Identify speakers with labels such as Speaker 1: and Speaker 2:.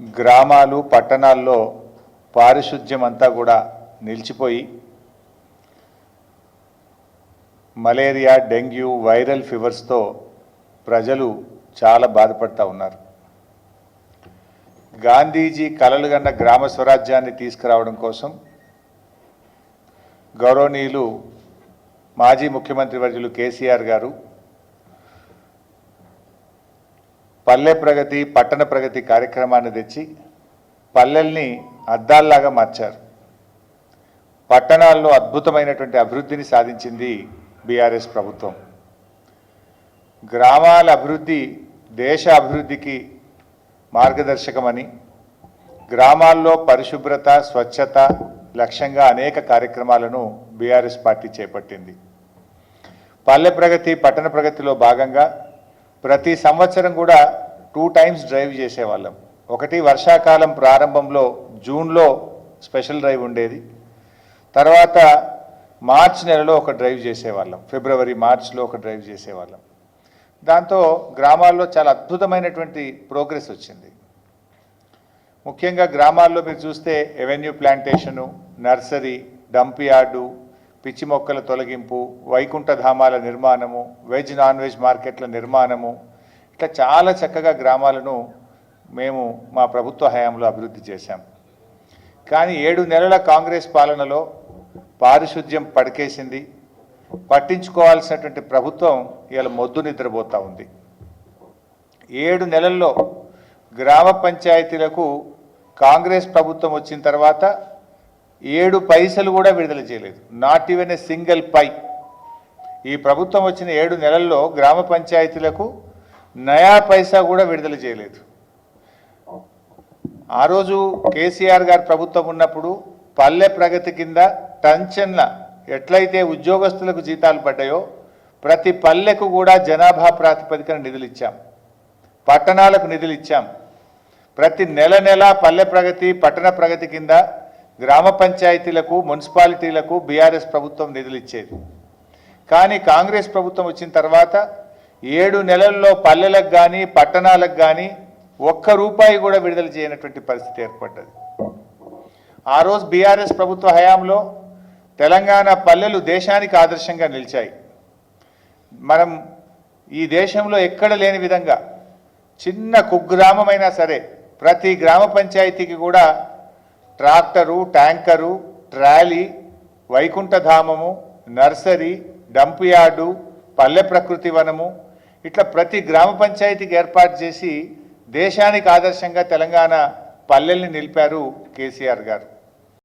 Speaker 1: గ్రామాలు పట్టణాల్లో పారిశుద్ధ్యం అంతా కూడా నిలిచిపోయి మలేరియా డెంగ్యూ వైరల్ ఫీవర్స్తో ప్రజలు చాలా బాధపడతా ఉన్నారు. గాంధీజీ కలలు కన్న గ్రామ స్వరాజ్యాన్ని తీసుకురావడం కోసం గౌరవనీయులు మాజీ ముఖ్యమంత్రి వర్యులు కేసీఆర్ గారు పల్లె ప్రగతి పట్టణ ప్రగతి కార్యక్రమాన్ని తెచ్చి పల్లెల్ని అద్దాల్లాగా మార్చారు. పట్టణాల్లో అద్భుతమైనటువంటి అభివృద్ధిని సాధించింది బీఆర్ఎస్ ప్రభుత్వం. గ్రామాల అభివృద్ధి దేశ అభివృద్ధికి మార్గదర్శకమని గ్రామాల్లో పరిశుభ్రత స్వచ్ఛత లక్ష్యంగా అనేక కార్యక్రమాలను బీఆర్ఎస్ పార్టీ చేపట్టింది. పల్లె ప్రగతి పట్టణ ప్రగతిలో భాగంగా ప్రతి సంవత్సరం కూడా టూ టైమ్స్ డ్రైవ్ చేసేవాళ్ళం. ఒకటి వర్షాకాలం ప్రారంభంలో జూన్లో స్పెషల్ డ్రైవ్ ఉండేది. తర్వాత మార్చ్ నెలలో ఒక డ్రైవ్ చేసేవాళ్ళం. ఫిబ్రవరి మార్చ్లో ఒక డ్రైవ్ చేసేవాళ్ళం. దాంతో గ్రామాల్లో చాలా అద్భుతమైనటువంటి ప్రోగ్రెస్ వచ్చింది. ముఖ్యంగా గ్రామాల్లో మీరు చూస్తే avenue plantation nursery dump yard పిచ్చి మొక్కల తొలగింపు వైకుంఠ ధామాల నిర్మాణము వెజ్ నాన్ వెజ్ మార్కెట్ల నిర్మాణము ఇట్లా చాలా చక్కగా గ్రామాలను మేము మా ప్రభుత్వ హయాంలో అభివృద్ధి చేశాం. కానీ ఏడు నెలల కాంగ్రెస్ పాలనలో పారిశుద్ధ్యం పడికేసింది. పట్టించుకోవాల్సినటువంటి ప్రభుత్వం ఇవాళ మొద్దు నిద్రపోతూ ఉంది. ఏడు నెలల్లో గ్రామ పంచాయతీలకు కాంగ్రెస్ ప్రభుత్వం వచ్చిన తర్వాత ఏడు పైసలు కూడా విడుదల చేయలేదు. Not even a single pie ఈ ప్రభుత్వం వచ్చిన ఏడు నెలల్లో గ్రామ పంచాయతీలకు నయా పైసా కూడా విడుదల చేయలేదు. ఆ రోజు కేసీఆర్ గారు ప్రభుత్వం ఉన్నప్పుడు పల్లె ప్రగతి కింద టంచన్ల ఎట్లయితే ఉద్యోగస్తులకు జీతాలు పడ్డాయో ప్రతి పల్లెకు కూడా జనాభా ప్రాతిపదికన నిధులు ఇచ్చాం. పట్టణాలకు నిధులు ఇచ్చాం. ప్రతి నెల నెల పల్లె ప్రగతి పట్టణ ప్రగతి కింద గ్రామ పంచాయతీలకు మున్సిపాలిటీలకు బీఆర్ఎస్ ప్రభుత్వం నిధులు ఇచ్చేది కానీ కాంగ్రెస్ ప్రభుత్వం వచ్చిన తర్వాత ఏడు నెలల్లో పల్లెలకు కానీ పట్టణాలకు కానీ ఒక్క రూపాయి కూడా విడుదల చేయనటువంటి పరిస్థితి ఏర్పడ్డది. ఆ రోజు బీఆర్ఎస్ ప్రభుత్వ హయాంలో తెలంగాణ పల్లెలు దేశానికి ఆదర్శంగా నిలిచాయి. మనం ఈ దేశంలో ఎక్కడ లేని విధంగా చిన్న కుగ్రామమైనా సరే ప్రతి గ్రామ పంచాయతీకి కూడా ట్రాక్టరు ట్యాంకరు ట్రాలీ వైకుంఠధామము నర్సరీ డంప్ యార్డు పల్లె ప్రకృతి వనము ఇట్లా ప్రతి గ్రామ పంచాయతీకి ఏర్పాటు చేసి దేశానికి ఆదర్శంగా తెలంగాణ పల్లెల్ని నిలిపారు కేసీఆర్ గారు.